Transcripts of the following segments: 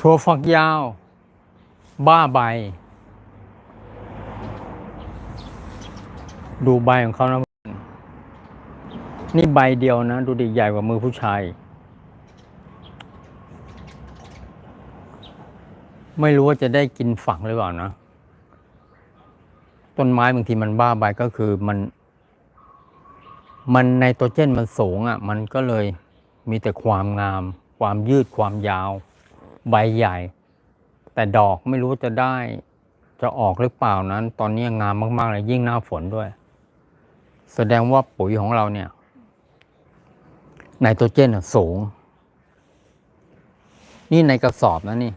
ถั่วฝักยาว บ้าใบ ดูใบของเขานะนี่ใบเดียวนะ ดูดิใหญ่กว่ามือผู้ชาย ไม่รู้ว่าจะได้กินฝักหรือเปล่านะ ต้นไม้บางทีมันบ้าใบก็คือมัน มันไนโตรเจนมันสูงอะ่ะ มันก็เลยมีแต่ความงาม ความยืดความยาว ใบใหญ่ แต่ดอกไม่รู้จะได้ จะออกหรือเปล่านั้น ตอนนี้งามมากๆเลยยิ่งหน้าฝนด้วย แสดงว่าปุ๋ยของเราเนี่ยไนโตรเจนสูง นี่ในกระสอบนะนี่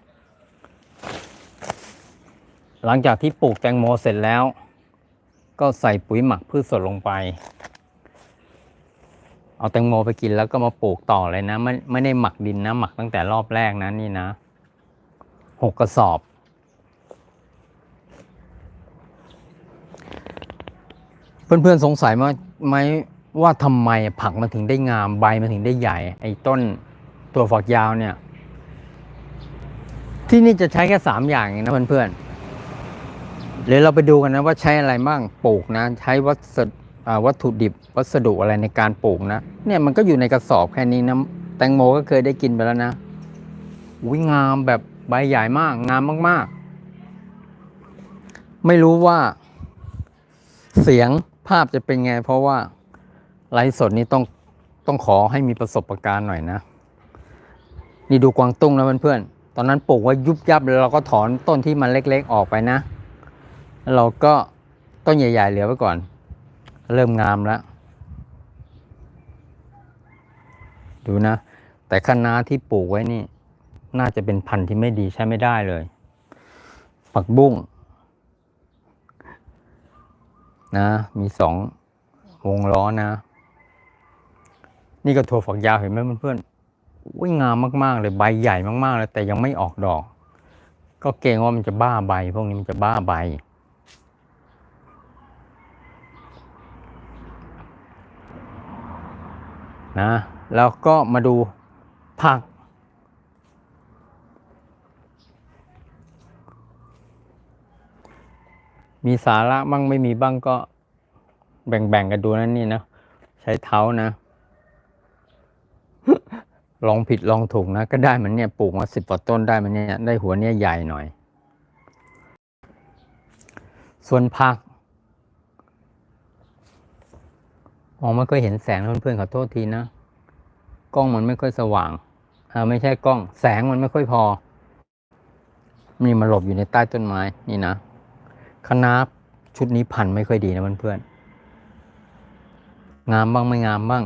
หลังจากที่ปลูกแตงโมเสร็จแล้ว ก็ใส่ปุ๋ยหมักพืชสดลงไป เอาแตงโมไปกินแล้วก็มาปลูกต่อเลยนะ ไม่ไม่ได้หมักดินนะ หมักตั้งแต่รอบแรกนะนี่นะหกกระสอบ เพื่อนๆสงสัยไหมไหมว่าทำไมผักมันถึงได้งามใบมันถึงได้ใหญ่ ไอ้ต้นตัวฝักยาวเนี่ย ที่นี่จะใช้แค่สามอย่างเองนะเพื่อนๆเดี๋ยวเราไปดูกันนะว่าใช้อะไรบ้างปลูกนะ ใช้วัสดุ วัตถุดิบวัสดุอะไรในการปลูกนะเนี่ยมันก็อยู่ในกระสอบแค่นี้นะแตงโมก็เคยได้กินไปแล้วนะอุ้ยงามแบบใบใหญ่มาก งามมาก ๆ ไม่รู้ว่า เสียงภาพจะเป็นไง เพราะว่าไลฟ์สดนี้ต้องต้องขอให้มีประสบการณ์หน่อยนะ นี่ดูกวางตุ้งนะเพื่อนๆตอนนั้นปลูกไว้ยุบยับแล้วเราก็ถอนต้นที่มันเล็ก ๆ ออกไปนะ เราก็ต้นใหญ่ ๆ เหลือไว้ก่อน เริ่มงามแล้ว ดูนะ แต่คะน้าที่ปลูกไว้นี่ น่าจะเป็นพันธุ์ที่ไม่ดีใช้ไม่ได้เลย ผักบุ้งนะ มีสองวงล้อนะ นี่ก็ถั่วฝักยาวเห็นไหมเพื่อนๆอุ้ยงามมากๆ เลยใบใหญ่มากๆเลยแต่ยังไม่ออกดอก ก็เกรงว่ามันจะบ้าใบ พวกนี้มันจะบ้าใบ นะแล้วก็มาดูผัก มีสาระบ้างไม่มีบ้างก็แบ่งๆกันดูนั่นนี่นะ ใช้เท้านะ ลองผิดลองถูกนะ ก็ได้มันเนี่ยปลูกมาสิบกว่าต้นได้มันเนี่ยได้หัวเนี่ยใหญ่หน่อย ส่วนผัก มองไม่ค่อยเห็นแสงเพื่อนๆขอโทษทีนะ กล้องมันไม่ค่อยสว่างอ่าไม่ใช่กล้อง แสงมันไม่ค่อยพอนี่มาหลบอยู่ในใต้ต้นไม้นี่นะคณะชุดนี้พันไม่ค่อยดีนะเพื่อนๆงามบ้างไม่งามบ้าง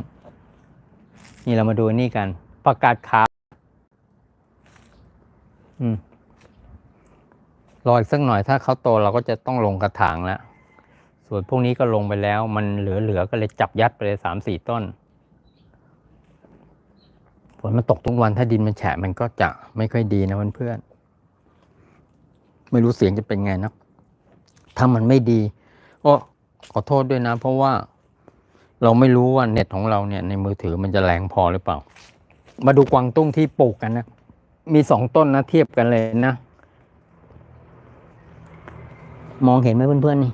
นี่เรามาดูนี่กันประกาศขาวอืมรออีกสักหน่อยถ้าเขาโตเราก็จะต้องลงกระถางแล้ว ส่วนพวกนี้ก็ลงไปแล้ว มันเหลือๆก็เลยจับยัดไปเลยสามสี่ต้นฝนมันตกทุกวันถ้าดินมันแฉะมันก็จะไม่ค่อยดีนะเพื่อนๆไม่รู้เสียงจะเป็นไงนะถ้ามันไม่ดีก็ขอโทษด้วยนะ เพราะว่าเราไม่รู้ว่าเน็ตของเราเนี่ยในมือถือมันจะแรงพอหรือเปล่า มาดูกวางตุ้งที่ปลูกกันนะ มีสองต้นนะเทียบกันเลยนะ มองเห็นไหมเพื่อนๆนี่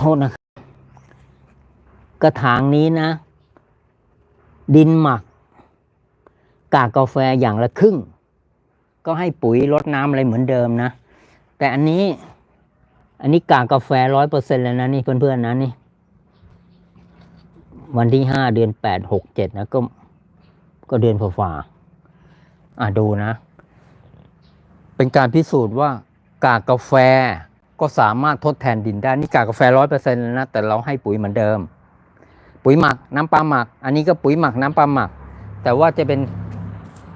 โทษนะ กระถางนี้นะ ดินหมัก กากกาแฟอย่างละครึ่ง ก็ให้ปุ๋ยรดน้ำอะไรเหมือนเดิมนะ แต่อันนี้ อันนี้กากกาแฟร้อยเปอร์เซ็นแล้วนะนี่เพื่อนๆนะนี่ วันที่ห้าเดือนแปดหกเจ็ดนะก็ ก็เดือนฝ่าอะดูนะ เป็นการพิสูจน์ว่ากากกาแฟ ก็สามารถทดแทนดินได้ นี่กากาแฟร้อยเปอร์เซ็นต์นะ แต่เราให้ปุ๋ยเหมือนเดิม ปุ๋ยหมักน้ำปลาหมัก อันนี้ก็ปุ๋ยหมักน้ำปลาหมัก แต่ว่าจะเป็น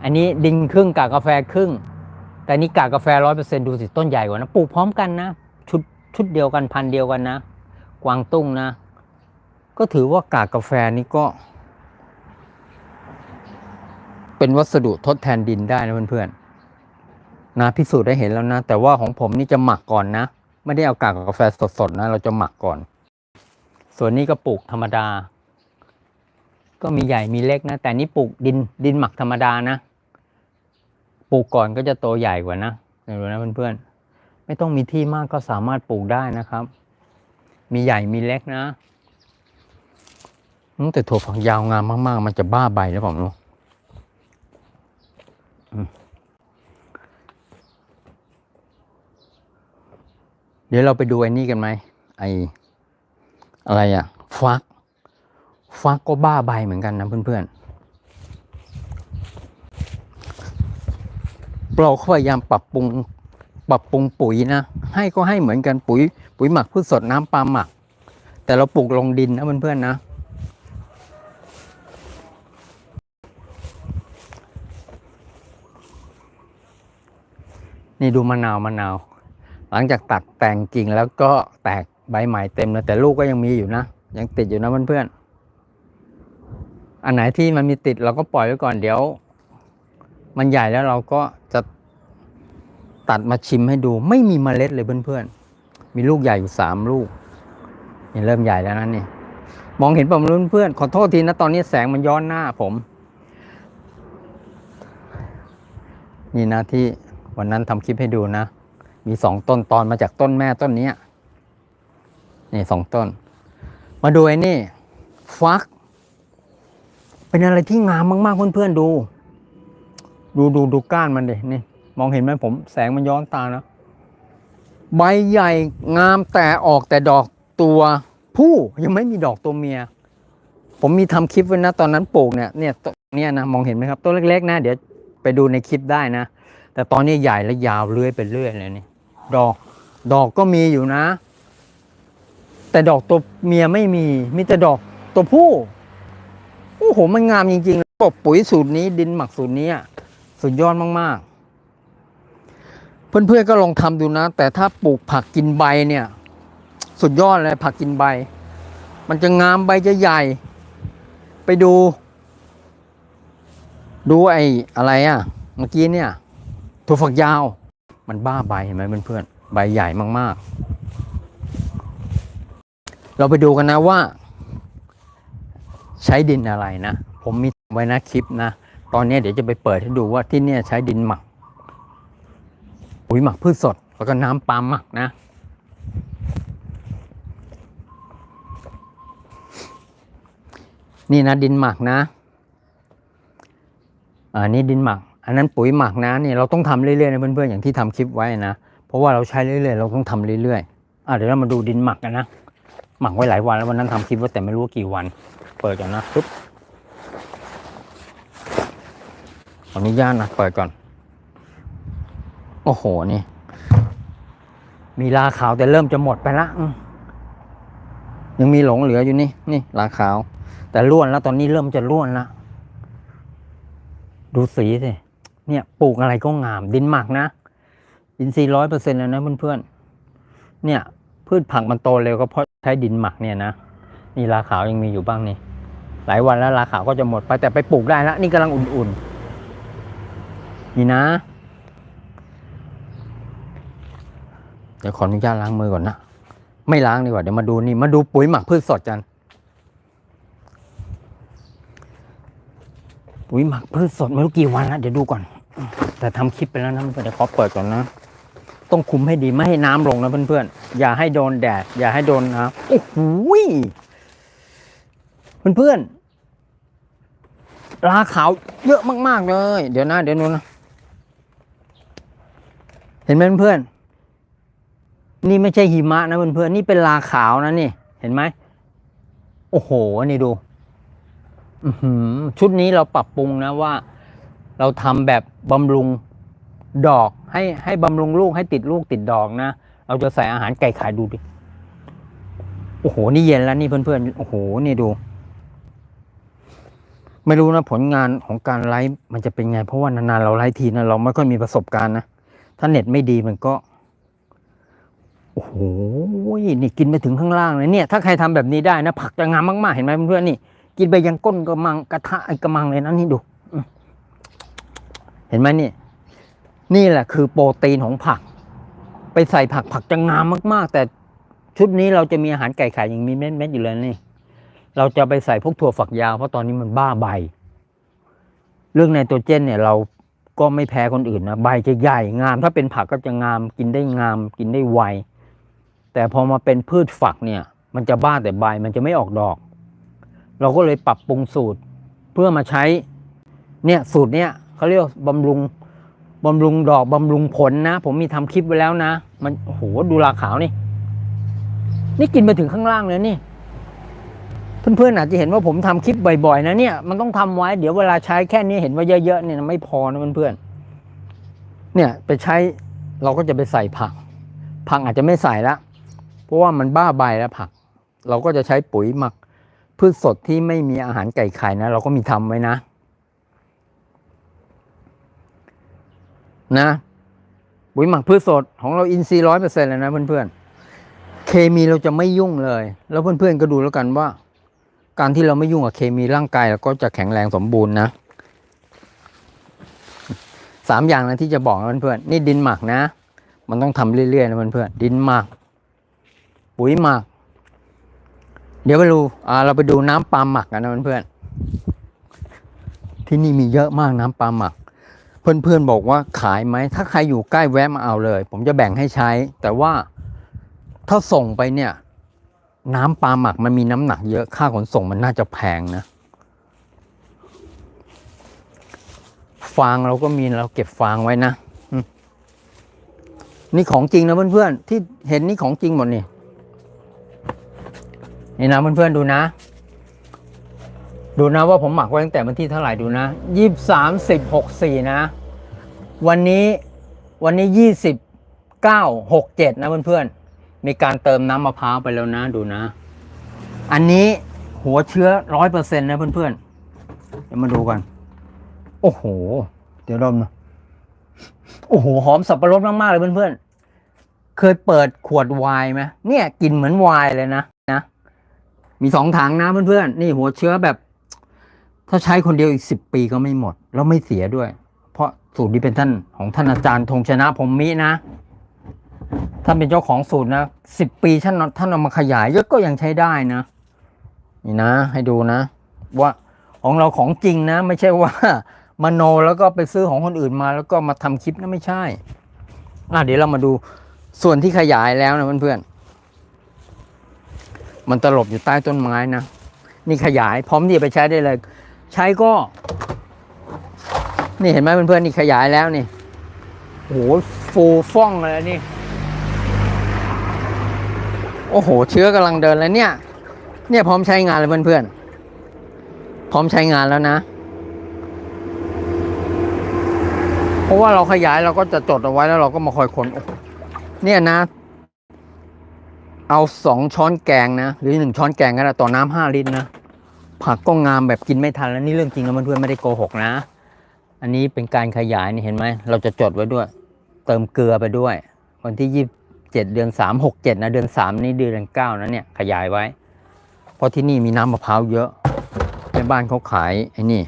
อันนี้ดินครึ่งกากาแฟครึ่ง แต่นี่กากาแฟร้อยเปอร์เซ็นต์ดูสิต้นใหญ่กว่านะ ปลูกพร้อมกันนะ ชุดชุดเดียวกันพันเดียวกันนะ กวางตุ้งนะ ก็ถือว่ากากกาแฟนี่ก็ เป็นวัสดุทดแทนดินได้นะเพื่อนๆนะพิสูจน์ได้เห็นแล้วนะ แต่ว่าของผมนี่จะหมักก่อนนะ ไม่ได้เอากากกาแฟสดๆนะ เราจะหมักก่อน ส่วนนี้ก็ปลูกธรรมดา ก็มีใหญ่มีเล็กนะ แต่นี่ปลูกดินดินหมักธรรมดานะ ปลูกก่อนก็จะโตใหญ่กว่านะเห็นไหมนะเพื่อนๆ ไม่ต้องมีที่มากก็สามารถปลูกได้นะครับ มีใหญ่มีเล็กนะแต่ถั่วฝักยาวงามมาก ๆ มันจะบ้าใบหรือเปล่าไม่รู้อืม เดี๋ยวเราไปดูไอ้นี่กันไหมไออะไรอะฟัก ฟักก็บ้าใบเหมือนกันนะเพื่อนๆเราพยายามปรับปรุงปรับปรุงปุ๋ยนะ ให้ก็ให้เหมือนกันปุ๋ย ปุ๋ยหมักพืชสดน้ำปลาหมัก แต่เราปลูกลงดินนะเพื่อนๆนะนี่ดูมะนาวมะนาว หลังจากตัดแต่งกิ่งแล้วก็แตกใบใหม่เต็มเลยแต่ลูกก็ยังมีอยู่นะ ยังติดอยู่นะเพื่อนๆอันไหนที่มันมีติดเราก็ปล่อยไว้ก่อนเดี๋ยว มันใหญ่แล้วเราก็จะตัดมาชิมให้ดู ไม่มีเมล็ดเลยเพื่อนๆ มีลูกใหญ่อยู่สามลูกนี่เริ่มใหญ่แล้วนะนี่ มองเห็นผมเพื่อนขอโทษทีนะตอนนี้แสงมันย้อนหน้าผม นี่นะที่วันนั้นทำคลิปให้ดูนะ มีสองต้นตอนมาจากต้นแม่ต้นนี้นี่สองต้น มาดูไอ้นี่ ฟัก เป็นอะไรที่งามมากๆเพื่อนๆดู ดูดูดูก้านมันดินี่ มองเห็นไหมผมแสงมันย้อนตานะ ใบใหญ่งามแต่ออกแต่ดอกตัวผู้ยังไม่มีดอกตัวเมีย ผมมีทำคลิปไว้นะ ตอนนั้นปลูกเนี่ยเนี่ยต้นเนี่ยนะมองเห็นไหมครับต้นเล็กๆนะ เดี๋ยวไปดูในคลิปได้นะ แต่ตอนนี้ใหญ่และยาวเลื้อยไปเรื่อยเลยนี่ ดอก ดอกก็มีอยู่นะ แต่ดอกตัวเมียไม่มี มีแต่ดอกตัวผู้โอ้โหมันงามจริงๆแล้วก็ปุ๋ยสูตรนี้ดินหมักสูตรนี้อะสุดยอดมากๆ เพื่อนๆก็ลองทำดูนะ แต่ถ้าปลูกผักกินใบเนี่ย สุดยอดเลยผักกินใบ มันจะงามใบจะใหญ่ ไปดู ดูไอ้อะไรอะ่ะ เมื่อกี้เนี่ยถั่วฝักยาว มันบ้าใบเห็นไหมเพื่อนๆใบใหญ่มากๆ เราไปดูกันนะว่า ใช้ดินอะไรนะ ผมมีไว้นะคลิปนะ ตอนนี้เดี๋ยวจะไปเปิดให้ดูว่าที่เนี่ยใช้ดินหมักปุ๋ยหมักพืชสด แล้วก็น้ำปาล์มหมักนะนี่นะดินหมักนะ อ่านี่ดินหมัก อันนั้นปุ๋ยหมักนะนี่ยเราต้องทำเรื่อยๆนะเพื่อนๆอย่างที่ทำคลิปไว้นะ เพราะว่าเราใช้เรื่อยๆเราต้องทำเรื่อยๆอะเดี๋ยวเรามาดูดินหมักกันนะ หมักไว้หลายวันแล้ววันนั้นทำคลิปไว้แต่ไม่รู้ว่ากี่วัน เปิดก่อนนะปึ๊บขออนุญาตนะเปิดก่อน โอ้โหนี่ มีลาขาวแต่เริ่มจะหมดไปละยังมีหลงเหลืออยู่นี่นี่ลาขาว แต่ร่วนแล้วตอนนี้เริ่มจะร่วนละดูสีสิ เนี่ยปลูกอะไรก็งามดินหมักนะ อินทรีย์ร้อยเปอร์เซ็นต์เลยนะเพื่อนๆเนี่ย พืชผักมันโตเร็วก็เพราะใช้ดินหมักเนี่ยนะนี่ลาขาวยังมีอยู่บ้างนี่หลายวันแล้วลาขาวก็จะหมดไปแต่ไปปลูกได้แล้วนี่กำลังอุ่นๆนี่นะเดี๋ยวขออนุญาตล้างมือก่อนนะ ไม่ล้างดีกว่า เดี๋ยวมาดูนี่ มาดูปุ๋ยหมักพืชสดกัน ปุ๋ยหมักพืชสดไม่รู้กี่วันแล้วเดี๋ยวดูก่อน แต่ทำคลิปไปแล้วนะเพื่อนเดี๋ยวขอเปิดก่อนนะ ต้องคุมให้ดีไม่ให้น้ำลงนะเพื่อนๆ อย่าให้โดนแดด อย่าให้โดนน้ำโอ้โหยเพื่อนๆราขาวเยอะมากๆเลย เดี๋ยวนะเดี๋ยวนู้นนะเห็นไหมเพื่อนๆนี่ไม่ใช่หิมะนะเพื่อนๆนี่เป็นลาขาวนะนี่ เห็นไหมโอ้โหนี่ดูอื้อหือชุดนี้เราปรับปรุงนะว่า เราทำแบบ บำรุงดอกให้ให้บำรุงลูกให้ติดลูกติดดอกนะ เราจะใส่อาหารไก่ขายดูดิ โอ้โห นี่เย็นแล้วนี่เพื่อนๆ โอ้โห นี่ดู ไม่รู้นะผลงานของการไลฟ์มันจะเป็นไง เพราะว่านานๆเราไลฟ์ทีนะเราไม่ค่อยมีประสบการณ์นะ ถ้าเน็ตไม่ดีมันก็ โอ้โห นี่กินไปถึงข้างล่างเลยเนี่ย ถ้าใครทำแบบนี้ได้นะ ผักจะงามมากๆ เห็นไหมเพื่อนๆ นี่ กินไปยังก้นกระมังกระทะไอ้กระมังเลยนะนี่ดู เห็นไหมนี่ นี่แหละคือโปรตีนของผัก ไปใส่ผักผักจะงามมาก ๆ แต่ชุดนี้เราจะมีอาหารไก่ไข่ยังมีเม็ดๆอยู่เลยนี่ เราจะไปใส่พวกถั่วฝักยาวเพราะตอนนี้มันบ้าใบ เรื่องไนโตรเจนเนี่ยเราก็ไม่แพ้คนอื่นนะใบจะใหญ่งาม ถ้าเป็นผักก็จะงามกินได้งาม กินได้ไวแต่พอมาเป็นพืชฝักเนี่ย มันจะบ้าแต่ใบมันจะไม่ออกดอก เราก็เลยปรับปรุงสูตรเพื่อมาใช้เนี่ยสูตรเนี่ย เขาเรียกบำรุงบำรุงดอกบำรุงผลนะ ผมมีทำคลิปไว้แล้วนะ มันโอ้โหดูราขาวนี่ นี่กินไปถึงข้างล่างเลยนี่ เพื่อนๆอาจจะเห็นว่าผมทำคลิปบ่อยๆนะเนี่ยมันต้องทำไว้เดี๋ยวเวลาใช้แค่นี้เห็นว่าเยอะๆเนี่ยไม่พอนะเพื่อนๆเนี่ยไปใช้เราก็จะไปใส่ผัก ผักอาจจะไม่ใส่ละเพราะว่ามันบ้าใบแล้วผัก เราก็จะใช้ปุ๋ยหมักพืชสดที่ไม่มีอาหารไก่ไข่นะ เราก็มีทำไว้นะ นะปุ๋ยหมักพืชสดของเราอินทรีย์ร้อยเปอร์เซ็นต์เลยนะเพื่อนๆ เคมีเราจะไม่ยุ่งเลย แล้วเพื่อนๆก็ดูแล้วกันว่า การที่เราไม่ยุ่งกับเคมีร่างกายเราก็จะแข็งแรงสมบูรณ์นะสามอย่างนะที่จะบอกนะเพื่อนๆนี่ดินหมักนะ มันต้องทำเรื่อยๆนะเพื่อนๆดินหมัก ปุ๋ยหมัก เดี๋ยวไปดูอ่าเราไปดูน้ำปลาหมักกันนะเพื่อนๆที่นี่มีเยอะมากน้ำปลาหมัก เพื่อนๆบอกว่าขายไหม ถ้าใครอยู่ใกล้แวะมาเอาเลย ผมจะแบ่งให้ใช้ แต่ว่าถ้าส่งไปเนี่ย น้ำปลาหมักมันมีน้ำหนักเยอะค่าขนส่งมันน่าจะแพงนะ ฟางเราก็มีเราเก็บฟางไว้นะนี่ของจริงนะเพื่อนๆที่เห็นนี่ของจริงหมดนี่นี่นะเพื่อนๆดูนะ ดูนะว่าผมหมักไว้ตั้งแต่วันที่เท่าไหร่ดูนะยี่สามสิบหกสี่นะ วันนี้วันนี้ยี่สิบเก้าหกเจ็ดนะเพื่อนๆ มีการเติมน้ำมะพร้าวไปแล้วนะดูนะ อันนี้หัวเชื้อร้อยเปอร์เซ็นต์นะเพื่อนๆ เดี๋ยวมาดูกัน โอ้โห เดี๋ยวดมนะโอ้โห หอมสับปะรดมาก ๆ เลยเพื่อนๆ เคยเปิดขวดไวน์ไหมเนี่ยกลิ่นเหมือนไวน์เลยนะนะ มีสองถังนะเพื่อนๆ นี่หัวเชื้อแบบ ถ้าใช้คนเดียวอีกสิบปีก็ไม่หมด แล้วไม่เสียด้วย สูตรนี้เป็นท่านของท่านอาจารย์ธงชนะพรหมมินะท่านเป็นเจ้าของสูตรนะสิบปีท่านท่านเอามาขยายยก็ยังใช้ได้นะ นี่นะ ให้ดูนะ ว่าของเราของจริงนะ ไม่ใช่ว่ามโนแล้วก็ไปซื้อของคนอื่นมา แล้วก็มาทำคลิปนะไม่ใช่อะเดี๋ยวเรามาดูส่วนที่ขยายแล้วนะเพื่อนๆมันตลบอยู่ใต้ต้นไม้นะนี่ขยายพร้อมที่จะไปใช้ได้เลย ใช้ก็ นี่เห็นไหมเพื่อนๆนี่ขยายแล้วนี่โอ้โหฟูฟ่องเลยนี่ โอ้โห เชื้อกำลังเดินแล้วเนี่ย เนี่ยพร้อมใช้งานเลยเพื่อนๆ พร้อมใช้งานแล้วนะ เพราะว่าเราขยายเราก็จะจดเอาไว้แล้วเราก็มาคอยคนโอ้โหเนี่ยนะ เอาสองช้อนแกงนะ หรือหนึ่งช้อนแกงก็ได้ต่อน้ำห้าลิตรนะ ผักก็งามแบบกินไม่ทันแล้วนี่เรื่องจริงนะเพื่อนๆไม่ได้โกหกนะ อันนี้เป็นการขยายนี่เห็นไหม เราจะจดไว้ด้วย เติมเกลือไปด้วย วันที่ยี่เจ็ดเดือนสามหกเจ็ดนะเดือนสามนี่เดือนเก้านะเนี่ยขยายไว้ เพราะที่นี่มีน้ำมะพร้าวเยอะในบ้านเขาขายไอ้นี่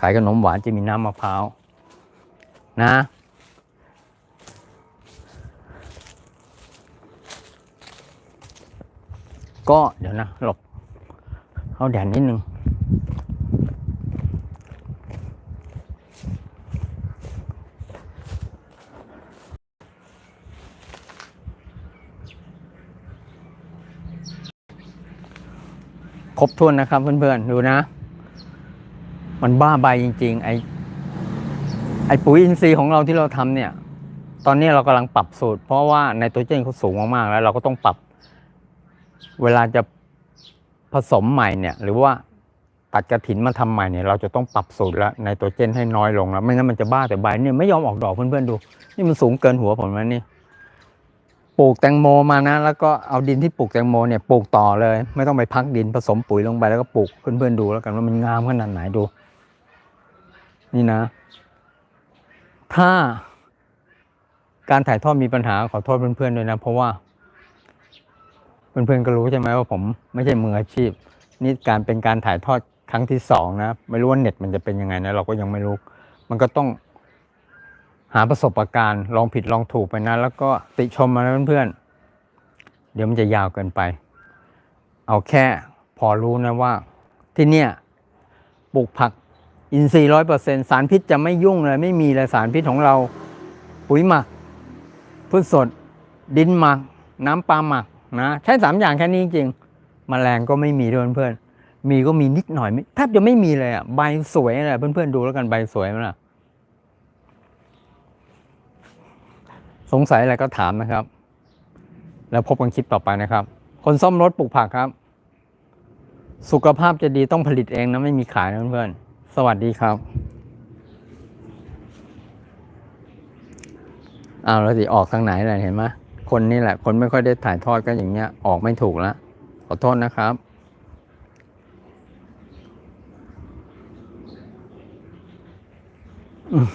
ขายขนมหวานจะมีน้ำมะพร้าวนะก็เดี๋ยวนะหลบเอาแดดนิดนึง ครบถ้วนนะครับเพื่อนๆ ดูนะ มันบ้าใบจริง ๆ ไอไอปุ๋ยอินทรีย์ของเราที่เราทำเนี่ย ตอนนี้เรากำลังปรับสูตร เพราะว่าในตัวเจนเขาสูงมากๆแล้ว เราก็ต้องปรับ เวลาจะผสมใหม่เนี่ย หรือว่าตัดกระถินมาทำใหม่เนี่ยเราจะต้องปรับสูตรแล้วในตัวเจนให้น้อยลงแล้วไม่งั้นมันจะบ้าแต่ใบเนี่ยไม่ยอมออกดอกเพื่อนๆดู นี่มันสูงเกินหัวผมแล้วนี่ ปลูกแตงโมมานะ แล้วก็เอาดินที่ปลูกแตงโมเนี่ยปลูกต่อเลย ไม่ต้องไปพักดินผสมปุ๋ยลงไปแล้วก็ปลูกเพื่อนๆดูแล้วกันว่ามันงามขนาดไหนดู นี่นะ ถ้าการถ่ายทอดมีปัญหาขอโทษเพื่อนๆด้วยนะ เพราะว่า เพื่อนๆก็รู้ใช่ไหมว่าผมไม่ใช่มืออาชีพ นี่การเป็นการถ่ายทอดครั้งที่สองนะ ไม่รู้ว่าเน็ตมันจะเป็นยังไงนะเราก็ยังไม่รู้ มันก็ต้อง หาประสบการณ์ลองผิดลองถูกไปนะ แล้วก็ติชมมานะเพื่อนๆ เดี๋ยวมันจะยาวเกินไป เอาแค่พอรู้นะว่า ที่เนี่ยปลูกผักอินทรีย์ร้อยเปอร์เซ็นสารพิษจะไม่ยุ่งเลย ไม่มีเลยสารพิษของเรา ปุ๋ยหมักพืชสด ดินหมัก น้ำปลาหมักนะใช้สามอย่างแค่นี้จริงมแมลงก็ไม่มีด้วยเพื่อนๆมีก็มีนิดหน่อยไม่แทบจะไม่มีเลยอะใบสวยเลยเพื่อนๆดูแล้วกันใบสวยไหมล่ะ สงสัยอะไรก็ถามนะครับ แล้วพบกันคลิปต่อไปนะครับ คนซ่อมรถปลูกผักครับ สุขภาพจะดีต้องผลิตเองนะไม่มีขายนะเพื่อนๆสวัสดีครับอ้าวแล้วสิออกทางไหนล่ะเห็นไหมคนนี่แหละ คนไม่ค่อยได้ถ่ายทอดก็อย่างเงี้ย ออกไม่ถูกแล้วขอโทษนะครับอืม